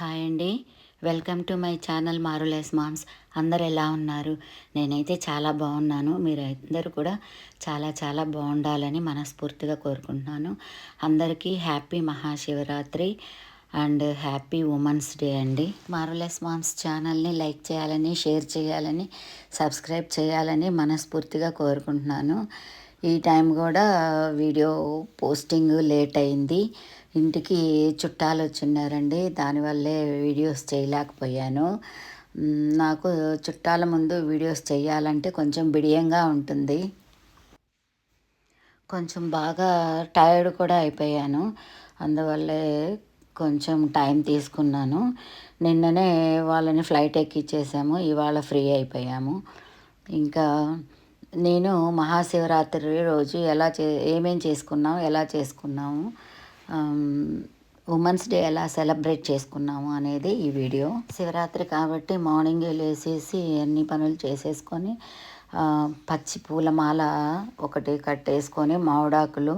Hi అండి. Welcome to my channel మారులెస్ moms. అందరు ఎలా ఉన్నారు? నేనైతే చాలా బాగున్నాను. మీరు అందరూ కూడా చాలా చాలా బాగుండాలని మనస్ఫూర్తిగా కోరుకుంటున్నాను. అందరికీ happy Mahashivratri and happy women's day అండి. మారులెస్ మామ్స్ ఛానల్ని లైక్ చేయాలని షేర్ చేయాలని సబ్స్క్రైబ్ చేయాలని మనస్ఫూర్తిగా కోరుకుంటున్నాను. ఈ టైం కూడా వీడియో పోస్టింగ్ లేట్ అయింది. ఇంటికి చుట్టాలు వచ్చిన్నారండి దానివల్లే వీడియోస్ చేయలేకపోయాను. నాకు చుట్టాల ముందు వీడియోస్ చేయాలంటే కొంచెం బిడియంగా ఉంటుంది. కొంచెం బాగా టైర్డ్ కూడా అయిపోయాను. అందువల్లే కొంచెం టైం తీసుకున్నాను. నిన్ననే వాళ్ళని ఫ్లైట్ ఎక్కిచ్చేసాము. ఇవాళ ఫ్రీ అయిపోయాము. ఇంకా నేను మహాశివరాత్రి రోజు ఎలా చే ఏమేం చేసుకున్నాం ఎలా చేసుకున్నాము ఉమెన్స్ డే ఎలా సెలబ్రేట్ చేసుకున్నాము అనేది ఈ వీడియో. శివరాత్రి కాబట్టి మార్నింగ్ లేసేసి అన్ని పనులు చేసేసుకొని పచ్చి పూలమాల ఒకటి కట్టేసుకొని మామిడాకులు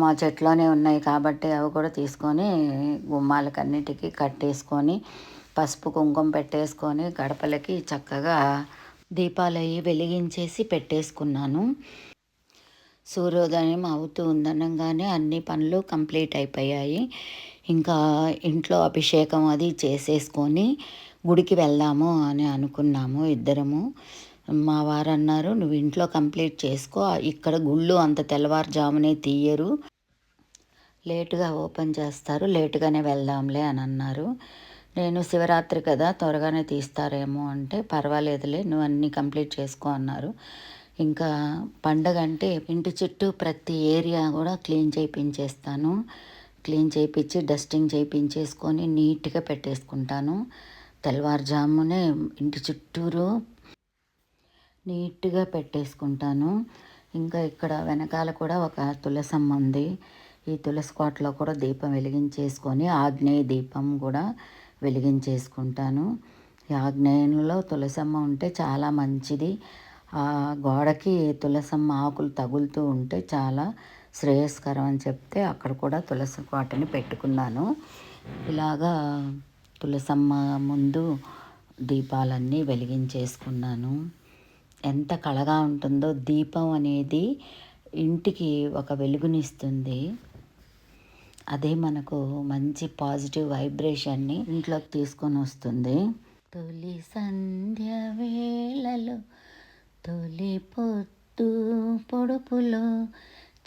మా చెట్లోనే ఉన్నాయి కాబట్టి అవి కూడా తీసుకొని గుమ్మాలకన్నిటికీ కట్టేసుకొని పసుపు కుంకుమ పెట్టేసుకొని గడపలకి చక్కగా దీపాలు అవి వెలిగించేసి పెట్టేసుకున్నాను. సూర్యోదయం అవుతూ ఉందనగానే అన్ని పనులు కంప్లీట్ అయిపోయాయి. ఇంకా ఇంట్లో అభిషేకం అది చేసేసుకొని గుడికి వెళ్దాము అని అనుకున్నాము ఇద్దరము. మా వారు అన్నారు నువ్వు ఇంట్లో కంప్లీట్ చేసుకో ఇక్కడ గుళ్ళు అంత తెల్లవారుజామునే తీయరు. లేటుగా ఓపెన్ చేస్తారు లేటుగానే వెళ్దాంలే అని అన్నారు. నేను శివరాత్రి కదా త్వరగానే తీస్తారేమో అంటే పర్వాలేదులే నువ్వు అన్నీ కంప్లీట్ చేసుకో అన్నారు. ఇంకా పండగ అంటే ఇంటి చుట్టూ ప్రతి ఏరియా కూడా క్లీన్ చేయించేస్తాను. క్లీన్ చేయించి డస్టింగ్ చేయించేసుకొని నీట్గా పెట్టేసుకుంటాను. తెల్లవారుజామునే ఇంటి చుట్టూరు నీట్గా పెట్టేసుకుంటాను. ఇంకా ఇక్కడ వెనకాల కూడా ఒక తులసమ్మ ఉంది. ఈ తులసి కోటలో కూడా దీపం వెలిగించేసుకొని ఆగ్నేయ దీపం కూడా వెలిగించేసుకుంటాను. ఈ ఆగ్నేయంలో తులసమ్మ ఉంటే చాలా మంచిది. గోడకి తులసమ్మ ఆకులు తగులుతూ ఉంటే చాలా శ్రేయస్కరం అని చెప్తే అక్కడ కూడా తులసి వాటిని పెట్టుకున్నాను. ఇలాగా తులసమ్మ ముందు దీపాలన్నీ వెలిగించేసుకున్నాను. ఎంత కళగా ఉంటుందో దీపం అనేది ఇంటికి ఒక వెలుగునిస్తుంది. అదే మనకు మంచి పాజిటివ్ వైబ్రేషన్ని ఇంట్లోకి తీసుకొని వస్తుంది. తొలి సంధ్య వేళలో తొలి పొత్తు పొడుపులో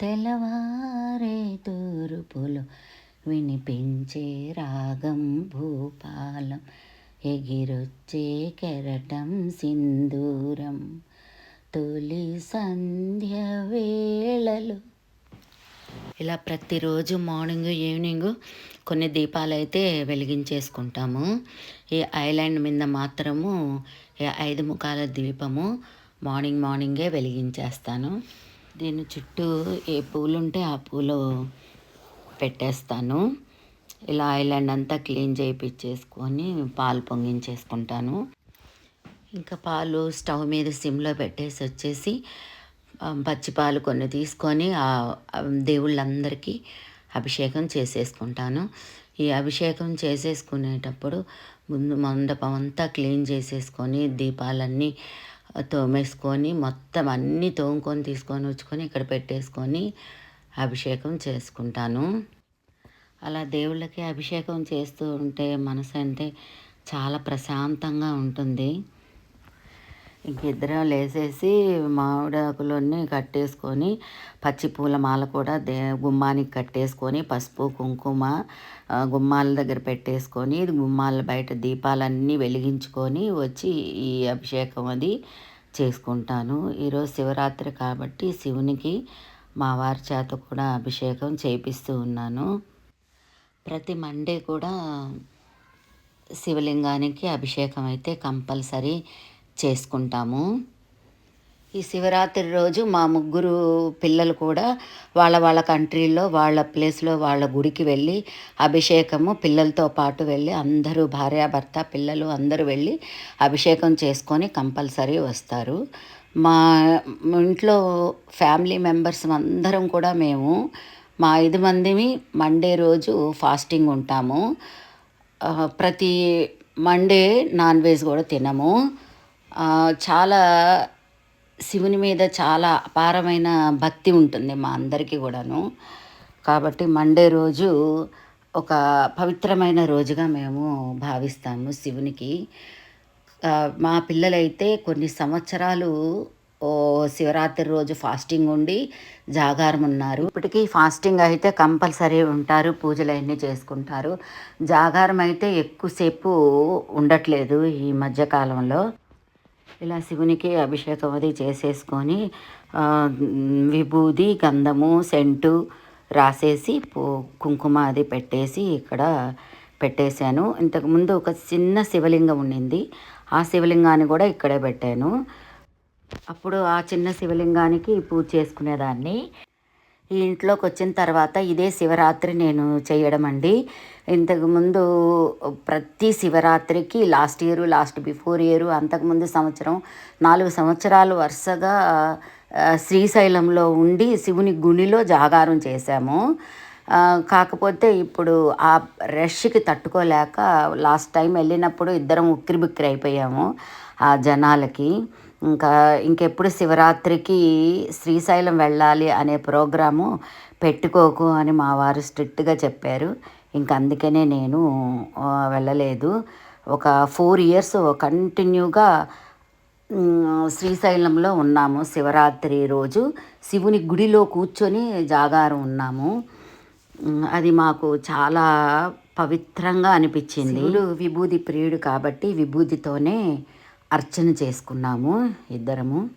తెల్లవారే తూరుపులో వినిపించే రాగం భూపాలం. ఎగిరొచ్చే కెరటం సింధూరం. తొలి సంధ్య వేళలు. ఇలా ప్రతిరోజు మార్నింగ్ ఈవినింగ్ కొన్ని దీపాలు అయితే వెలిగించేసుకుంటాము. ఈ ఐలాండ్ మీద మాత్రము ఈ ఐదు ముఖాల దీపము మార్నింగ్ మార్నింగే వెలిగించేస్తాను. దీని చుట్టూ ఏ పూలు ఉంటే ఆ పూలు పెట్టేస్తాను. ఇలా ఐలాండ్ అంతా క్లీన్ చేయించేసుకొని పాలు పొంగించేసుకుంటాను. ఇంకా పాలు స్టవ్ మీద సిమ్లో పెట్టేసి వచ్చేసి పచ్చిపాలు పచ్చి పాలు కొన్ని తీసుకొని ఆ దేవుళ్ళందరికీ అభిషేకం చేసేసుకుంటాను. ఈ అభిషేకం చేసేసుకునేటప్పుడు ముందు మండపం అంతా క్లీన్ చేసేసుకొని దీపాలన్నీ తోమేసుకొని మొత్తం అన్నీ తోముకొని తీసుకొని వచ్చుకొని ఇక్కడ పెట్టేసుకొని అభిషేకం చేసుకుంటాను. అలా దేవుళ్ళకి అభిషేకం చేస్తూ ఉంటే మనసు అంటే చాలా ప్రశాంతంగా ఉంటుంది. ఇద్దరం లేసేసి మామిడాకులన్నీ కట్టేసుకొని పచ్చి పూల మాల కూడా దే గుమ్మానికి కట్టేసుకొని పసుపు కుంకుమ గుమ్మాల దగ్గర పెట్టేసుకొని గుమ్మాల బయట దీపాలన్నీ వెలిగించుకొని వచ్చి ఈ అభిషేకం అది చేసుకుంటాను. ఈరోజు శివరాత్రి కాబట్టి శివునికి మా వారి చేత కూడా అభిషేకం చేపిస్తూ ఉన్నాను. ప్రతి మండే కూడా శివలింగానికి అభిషేకం అయితే కంపల్సరీ చేసుకుంటాము. ఈ శివరాత్రి రోజు మా ముగ్గురు పిల్లలు కూడా వాళ్ళ వాళ్ళ కంట్రీలో వాళ్ళ ప్లేస్లో వాళ్ళ గుడికి వెళ్ళి అభిషేకము పిల్లలతో పాటు వెళ్ళి అందరూ భార్యాభర్త పిల్లలు అందరూ వెళ్ళి అభిషేకం చేసుకొని కంపల్సరీ వస్తారు. మా ఇంట్లో ఫ్యామిలీ మెంబర్స్ అందరం కూడా మేము మా ఐదు మందిమి మండే రోజు ఫాస్టింగ్ ఉంటాము. ప్రతి మండే నాన్ వెజ్ కూడా తినము. చాలా శివుని మీద చాలా అపారమైన భక్తి ఉంటుంది మా అందరికీ కూడాను. కాబట్టి మండే రోజు ఒక పవిత్రమైన రోజుగా మేము భావిస్తాము శివునికి. మా పిల్లలైతే కొన్ని సంవత్సరాలు ఓ శివరాత్రి రోజు ఫాస్టింగ్ ఉండి జాగారం ఉన్నారు. ఇప్పటికీ ఫాస్టింగ్ అయితే కంపల్సరీ ఉంటారు పూజలు అన్నీ చేసుకుంటారు. జాగారం అయితే ఎక్కువసేపు ఉండట్లేదు ఈ మధ్యకాలంలో. ఇలా శివునికి అభిషేకం అది చేసేసుకొని విభూది గంధము సెంటు రాసేసి పూ కుంకుమ అది పెట్టేసి ఇక్కడ పెట్టేశాను. ఇంతకుముందు ఒక చిన్న శివలింగం ఉండింది. ఆ శివలింగాన్ని కూడా ఇక్కడే పెట్టాను. అప్పుడు ఆ చిన్న శివలింగానికి పూజ చేసుకునేదాన్ని. ఈ ఇంట్లోకి వచ్చిన తర్వాత ఇదే శివరాత్రి నేను చేయడం అండి. ఇంతకుముందు ప్రతి శివరాత్రికి last year last before year అంతకుముందు సంవత్సరం నాలుగు సంవత్సరాలు వరుసగా శ్రీశైలంలో ఉండి శివుని గుణిలో జాగారం చేశాము. కాకపోతే ఇప్పుడు ఆ రష్కి తట్టుకోలేక లాస్ట్ టైం వెళ్ళినప్పుడు ఇద్దరం ఉక్కిరిబిక్కిరి అయిపోయాము ఆ జనాలకి. ఇంకా ఇంకెప్పుడు శివరాత్రికి శ్రీశైలం వెళ్ళాలి అనే ప్రోగ్రాము పెట్టుకోకు అని మా వారు స్ట్రిక్ట్గా చెప్పారు. ఇంక అందుకనే నేను వెళ్ళలేదు. ఒక ఫోర్ ఇయర్స్ కంటిన్యూగా శ్రీశైలంలో ఉన్నాము. శివరాత్రి రోజు శివుని గుడిలో కూర్చొని జాగారం ఉన్నాము. అది మాకు చాలా పవిత్రంగా అనిపించింది. విభూది ప్రియుడు కాబట్టి విభూతితోనే అర్చన చేసుకున్నాము ఇద్దరము.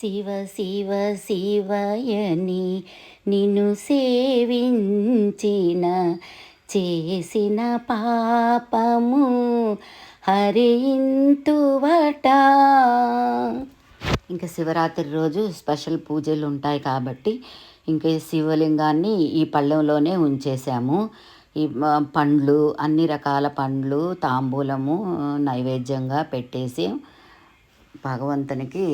శివ శివ శివయని నిన్ను సేవించిన చేసిన పాపము హరింతువట. ఇంకా శివరాత్రి రోజు స్పెషల్ పూజలు ఉంటాయి కాబట్టి ఇంకా శివలింగాన్ని ఈ పళ్ళెంలోనే ఉంచేసాము ఈ పండ్లు అన్ని రకాల పండ్లు తాంబూలము నైవేద్యంగా పెట్టేసి భగవంతునికి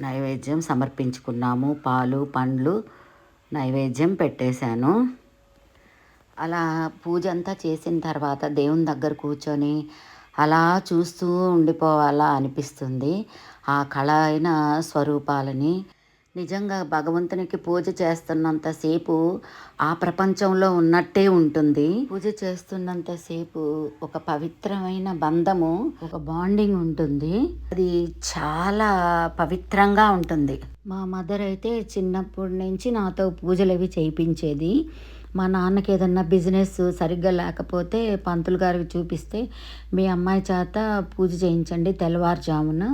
నైవేద్యం సమర్పించుకున్నాము. పాలు పండ్లు నైవేద్యం పెట్టేశాను. అలా పూజ అంతా చేసిన తర్వాత దేవుని దగ్గర కూర్చొని అలా చూస్తూ ఉండిపోవాలా అనిపిస్తుంది. ఆ కళ అయిన స్వరూపాలని నిజంగా భగవంతునికి పూజ చేస్తున్నంతసేపు ఆ ప్రపంచంలో ఉన్నట్టే ఉంటుంది. పూజ చేస్తున్నంతసేపు ఒక పవిత్రమైన బంధము ఒక బాండింగ్ ఉంటుంది. అది చాలా పవిత్రంగా ఉంటుంది. మా మదర్ అయితే చిన్నప్పటి నుంచి నాతో పూజలు అవి చేయించేది. మా నాన్నకి ఏదన్నా బిజినెస్ సరిగ్గా లేకపోతే పంతులు గారికి చూపిస్తే మీ అమ్మాయి చేత పూజ చేయించండి తెల్లవారుజామున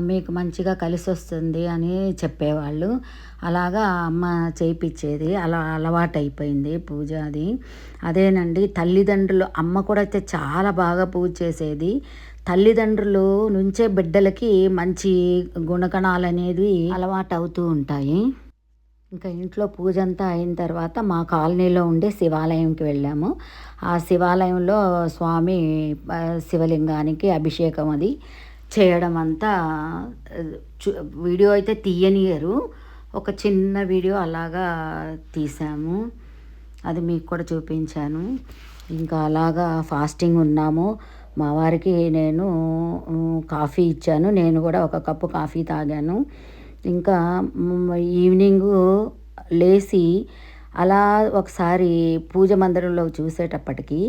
మీకు మంచిగా కలిసి వస్తుంది అని చెప్పేవాళ్ళు. అలాగా అమ్మ చేయించేది అలా అలవాటు అయిపోయింది పూజ అది. అదేనండి తల్లిదండ్రులు అమ్మ కూడా అయితే చాలా బాగా పూజ చేసేది. తల్లిదండ్రులు నుంచే బిడ్డలకి మంచి గుణగణాలు అనేది అలవాటు అవుతూ ఉంటాయి. ఇంకా ఇంట్లో పూజ అంతా అయిన తర్వాత మా కాలనీలో ఉండే శివాలయంకి వెళ్ళాము. ఆ శివాలయంలో స్వామి శివలింగానికి అభిషేకం అది చేయడం అంతా వీడియో అయితే తీయనియరు. ఒక చిన్న వీడియో అలాగా తీసాము. అది మీకు కూడా చూపించాను. ఇంకా అలాగా ఫాస్టింగ్ ఉన్నాము. మా వారికి నేను కాఫీ ఇచ్చాను. నేను కూడా ఒక కప్పు కాఫీ తాగాను. ఇంకా ఈవినింగ్ లేచి అలా ఒకసారి పూజ మందిరంలో చూసేటప్పటికి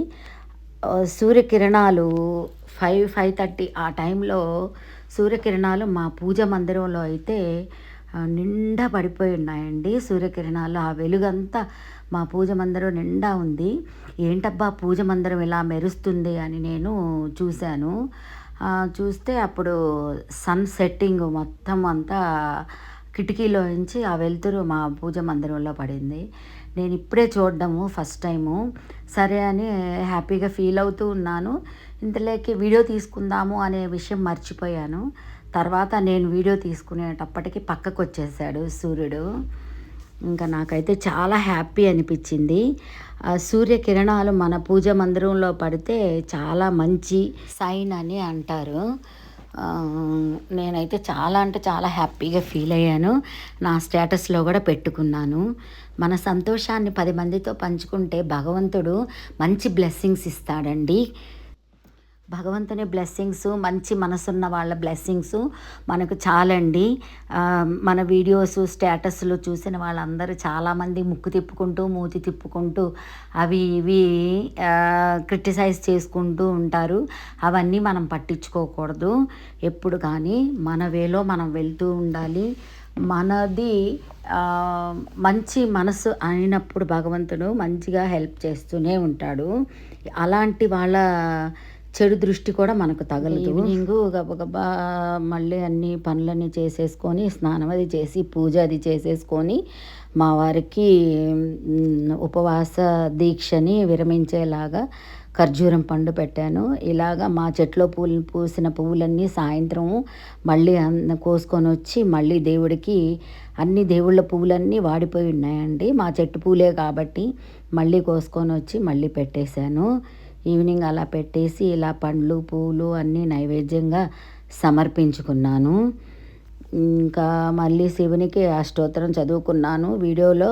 సూర్యకిరణాలు ఫైవ్ ఫైవ్ థర్టీ ఆ టైంలో సూర్యకిరణాలు మా పూజ మందిరంలో అయితే నిండా పడిపోయి ఉన్నాయండి సూర్యకిరణాలు. ఆ వెలుగంతా మా పూజ మందిరం నిండా ఉంది. ఏంటబ్బా పూజ మందిరం ఇలా మెరుస్తుంది అని నేను చూశాను. చూస్తే అప్పుడు సన్ సెట్టింగ్ మొత్తం అంతా కిటికీలో నుంచి ఆ వెలుతురు మా పూజ మందిరంలో పడింది. నేను ఇప్పుడే చూడడము ఫస్ట్ టైము. సరే అని హ్యాపీగా ఫీల్ అవుతూ ఉన్నాను. ఇంతలోకి వీడియో తీసుకుందాము అనే విషయం మర్చిపోయాను. తర్వాత నేను వీడియో తీసుకునేటప్పటికి పక్కకు వచ్చేసాడు సూర్యుడు. ఇంకా నాకైతే చాలా హ్యాపీ అనిపించింది. ఆ సూర్యకిరణాలు మన పూజ మందిరంలో పడితే చాలా మంచి సైన్ అని అంటారు. నేనైతే చాలా అంటే చాలా హ్యాపీగా ఫీల్ అయ్యాను. నా స్టేటస్లో కూడా పెట్టుకున్నాను. మన సంతోషాన్ని పది మందితో పంచుకుంటే భగవంతుడు మంచి బ్లెస్సింగ్స్ ఇస్తాడండి. భగవంతుని బ్లెస్సింగ్స్ మంచి మనసున్న వాళ్ళ బ్లెస్సింగ్స్ మనకు చాలండి. మన వీడియోస్ స్టేటస్లు చూసిన వాళ్ళందరూ చాలామంది ముక్కు తిప్పుకుంటూ మూతి తిప్పుకుంటూ అవి ఇవి క్రిటిసైజ్ చేసుకుంటూ ఉంటారు. అవన్నీ మనం పట్టించుకోకూడదు. ఎప్పుడు కానీ మన వేలో మనం వెళ్తూ ఉండాలి. మనది మంచి మనసు అయినప్పుడు భగవంతుడు మంచిగా హెల్ప్ చేస్తూనే ఉంటాడు. అలాంటి వాళ్ళ చెడు దృష్టి కూడా మనకు తగలదు. ఈవినింగ్ గబగబా మళ్ళీ అన్ని పనులన్నీ చేసేసుకొని స్నానం అది చేసి పూజ అది చేసేసుకొని మా వారికి ఉపవాస దీక్షని విరమించేలాగా ఖర్జూరం పండు పెట్టాను. ఇలాగా మా చెట్లో పూలు పూసిన పువ్వులన్నీ సాయంత్రం మళ్ళీ అన్న కోసుకొని వచ్చి మళ్ళీ దేవుడికి అన్ని దేవుళ్ళ పువ్వులన్నీ వాడిపోయి ఉన్నాయండి. మా చెట్టు పూలే కాబట్టి మళ్ళీ కోసుకొని వచ్చి మళ్ళీ పెట్టేశాను. ఈవినింగ్ అలా పెట్టేసి ఇలా పండ్లు పూలు అన్నీ నైవేద్యంగా సమర్పించుకున్నాను. ఇంకా మళ్ళీ శివునికి అష్టోత్తరం చదువుకున్నాను. వీడియోలో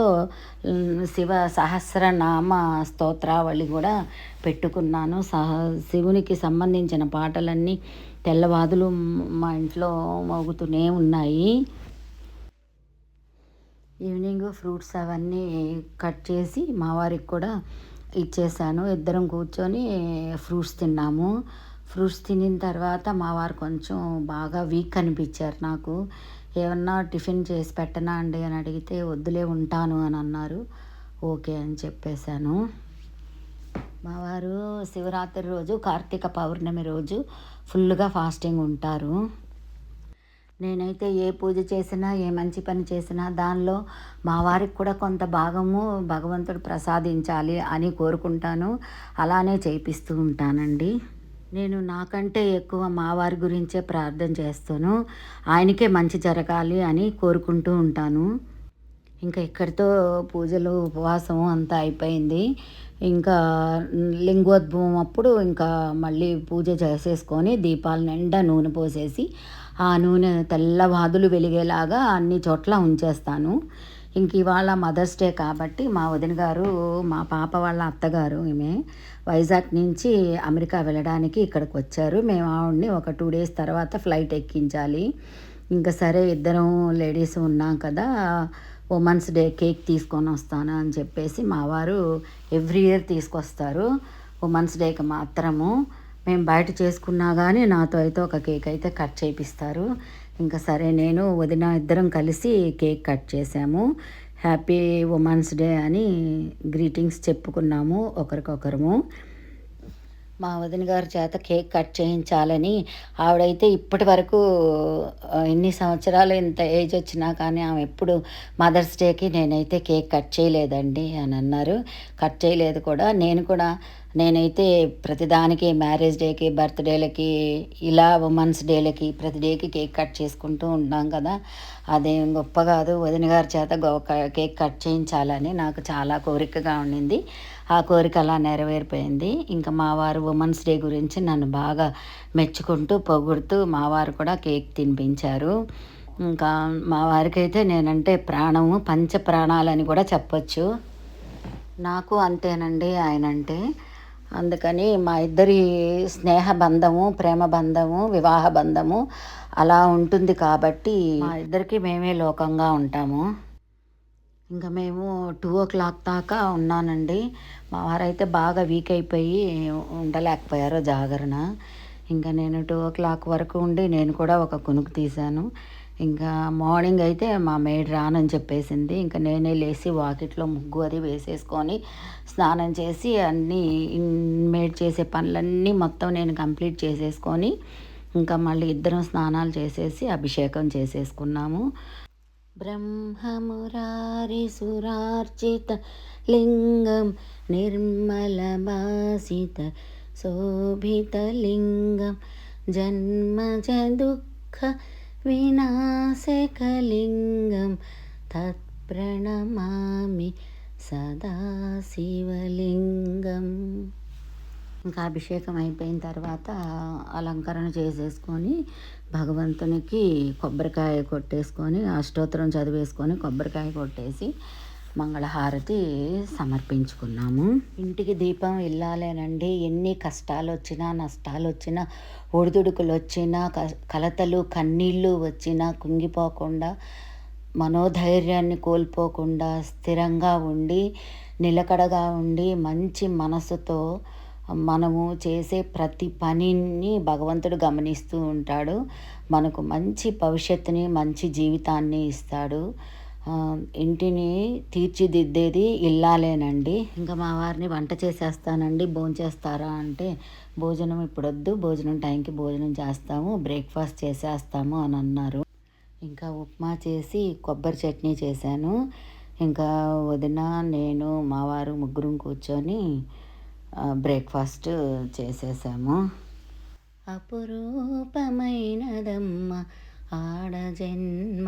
శివ సహస్రనామ స్తోత్రావళి కూడా పెట్టుకున్నాను. సహ శివునికి సంబంధించిన పాటలన్నీ తెల్లవాదులు మా ఇంట్లో మోగుతూనే ఉన్నాయి. ఈవినింగ్ ఫ్రూట్స్ అవన్నీ కట్ చేసి మా వారికి కూడా ఇచ్చేసాను. ఇద్దరం కూర్చొని ఫ్రూట్స్ తిన్నాము. ఫ్రూట్స్ తినిన తర్వాత మా వారు కొంచెం బాగా వీక్ అనిపించారు నాకు. ఏమన్నా టిఫిన్ చేసి పెట్టనా అండి అని అడిగితే వద్దులే ఉంటాను అని అన్నారు. ఓకే అని చెప్పేశాను. మా వారు శివరాత్రి రోజు కార్తీక పౌర్ణమి రోజు ఫుల్గా ఫాస్టింగ్ ఉంటారు. నేనైతే ఏ పూజ చేసినా ఏ మంచి పని చేసినా దానిలో మా వారికి కూడా కొంత భాగము భగవంతుడు ప్రసాదించాలి అని కోరుకుంటాను. అలానే చేపిస్తూ ఉంటానండి. నేను నాకంటే ఎక్కువ మా వారి గురించే ప్రార్థన చేస్తాను. ఆయనకే మంచి జరగాలి అని కోరుకుంటూ ఉంటాను. ఇంకా ఇక్కడితో పూజలు ఉపవాసం అంతా అయిపోయింది. ఇంకా లింగోద్భవం అప్పుడు ఇంకా మళ్ళీ పూజ చేసేసుకొని దీపాల నిండా నూనె పోసేసి ఆ నూనె తెల్లవాదులు వెలిగేలాగా అన్ని చోట్ల ఉంచేస్తాను. ఇంక ఇవాళ మదర్స్ డే కాబట్టి మా వదిన గారు మా పాప వాళ్ళ అత్తగారు ఈమె వైజాగ్ నుంచి అమెరికా వెళ్ళడానికి ఇక్కడికి వచ్చారు. మేము ఆవిడ్ని ఒక టూ డేస్ తర్వాత ఫ్లైట్ ఎక్కించాలి. ఇంకా సరే ఇద్దరం లేడీస్ ఉన్నాం కదా ఉమెన్స్ డే కేక్ తీసుకొని వస్తాను అని చెప్పేసి మా వారు ఎవ్రీ ఇయర్ తీసుకొస్తారు. ఉమెన్స్ డేకి మాత్రము మేము బయట చేసుకున్నా కానీ నాతో అయితే ఒక కేక్ అయితే కట్ చేపిస్తారు. ఇంకా సరే నేను వదిన ఇద్దరం కలిసి కేక్ కట్ చేసాము హ్యాపీ ఉమెన్స్ డే అని గ్రీటింగ్స్ చెప్పుకున్నాము ఒకరికొకరము. మా వదిన గారి చేత కేక్ కట్ చేయించాలని ఆవిడైతే ఇప్పటి వరకు ఎన్ని సంవత్సరాలు ఇంత ఏజ్ వచ్చినా కానీ ఆమె ఎప్పుడు మదర్స్ డేకి నేనైతే కేక్ కట్ చేయలేదండి అని అన్నారు. కట్ చేయలేదు కూడా. నేను కూడా నేనైతే ప్రతిదానికి మ్యారేజ్ డేకి బర్త్డేలకి ఇలా ఉమెన్స్ డేలకి ప్రతి డేకి కేక్ కట్ చేసుకుంటూ ఉంటాం కదా. అదేం గొప్ప కాదు. వదిన గారి చేత కేక్ కట్ చేయించాలని నాకు చాలా కోరికగా ఉండింది. ఆ కోరిక అలా నెరవేరిపోయింది. ఇంకా మా వారు ఉమెన్స్ డే గురించి నన్ను బాగా మెచ్చుకుంటూ పొగుడుతూ మా వారు కూడా కేక్ తినిపించారు. ఇంకా మా వారికైతే నేనంటే ప్రాణము పంచ ప్రాణాలని కూడా చెప్పచ్చు. నాకు అంతేనండి ఆయన అంటే అందుకని మా ఇద్దరి స్నేహ బంధము ప్రేమ బంధము వివాహ బంధము అలా ఉంటుంది కాబట్టి మా ఇద్దరికి మేమే లోకంగా ఉంటాము. ఇంకా మేము టూ ఓ క్లాక్ దాకా ఉన్నానండి. మా వారైతే బాగా వీక్ అయిపోయి ఉండలేకపోయారు జాగరణ. ఇంకా నేను టూ ఓ క్లాక్ వరకు ఉండి నేను కూడా ఒక కునుకు తీశాను. ఇంకా మార్నింగ్ అయితే మా మేడ్ రానని చెప్పేసింది. ఇంకా నేనే లేచి వాకిట్లో ముగ్గు అది వేసేసుకొని స్నానం చేసి అన్నీ మేడ్ చేసే పనులన్నీ మొత్తం నేను కంప్లీట్ చేసేసుకొని ఇంకా మళ్ళీ ఇద్దరం స్నానాలు చేసేసి అభిషేకం చేసేసుకున్నాము. బ్రహ్మమురారి సురార్చిత లింగం నిర్మలభాసిత శోభితలింగం జన్మజ దుఃఖ వినాశకలింగం తత్ప్రణమామి సదా శివలింగం ఇంకా అభిషేకం అయిపోయిన తర్వాత అలంకరణ చేసేసుకొని భగవంతునికి కొబ్బరికాయ కొట్టేసుకొని అష్టోత్తరం చదివేసుకొని కొబ్బరికాయ కొట్టేసి మంగళహారతి సమర్పించుకున్నాము. ఇంటికి దీపం వెళ్ళాలేనండి ఎన్ని కష్టాలు వచ్చినా నష్టాలు వచ్చినా ఒడిదుడుకులు వచ్చినా కలతలు కన్నీళ్ళు వచ్చినా కుంగిపోకుండా మనోధైర్యాన్ని కోల్పోకుండా స్థిరంగా ఉండి నిలకడగా ఉండి మంచి మనసుతో మనము చేసే ప్రతి పనిని భగవంతుడు గమనిస్తూ ఉంటాడు. మనకు మంచి భవిష్యత్తుని మంచి జీవితాన్ని ఇస్తాడు. ఇంటిని తీర్చిదిద్దేది ఇల్లాలేనండి. ఇంకా మా వారిని వంట చేసేస్తానండి. భోంచేస్తారా అంటే భోజనం ఇప్పుడొద్దు భోజనం టైంకి భోజనం చేస్తాము బ్రేక్ఫాస్ట్ చేసేస్తాము అని అన్నారు. ఇంకా ఉప్మా చేసి కొబ్బరి చట్నీ చేశాను. ఇంకా వదిన నేను మా వారు ముగ్గురం కూర్చొని బ్రేక్ఫాస్ట్ చేసేసాము. అపురూపమైనదమ్మ ఆడ జన్మ.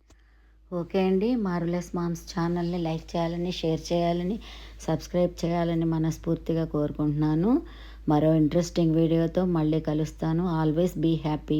ఓకే అండి. మారులెస్ మామ్స్ ఛానల్ని లైక్ చేయాలని షేర్ చేయాలని సబ్స్క్రైబ్ చేయాలని మనస్ఫూర్తిగా కోరుకుంటున్నాను. మరో ఇంట్రెస్టింగ్ వీడియోతో మళ్ళీ కలుస్తాను. Always be happy.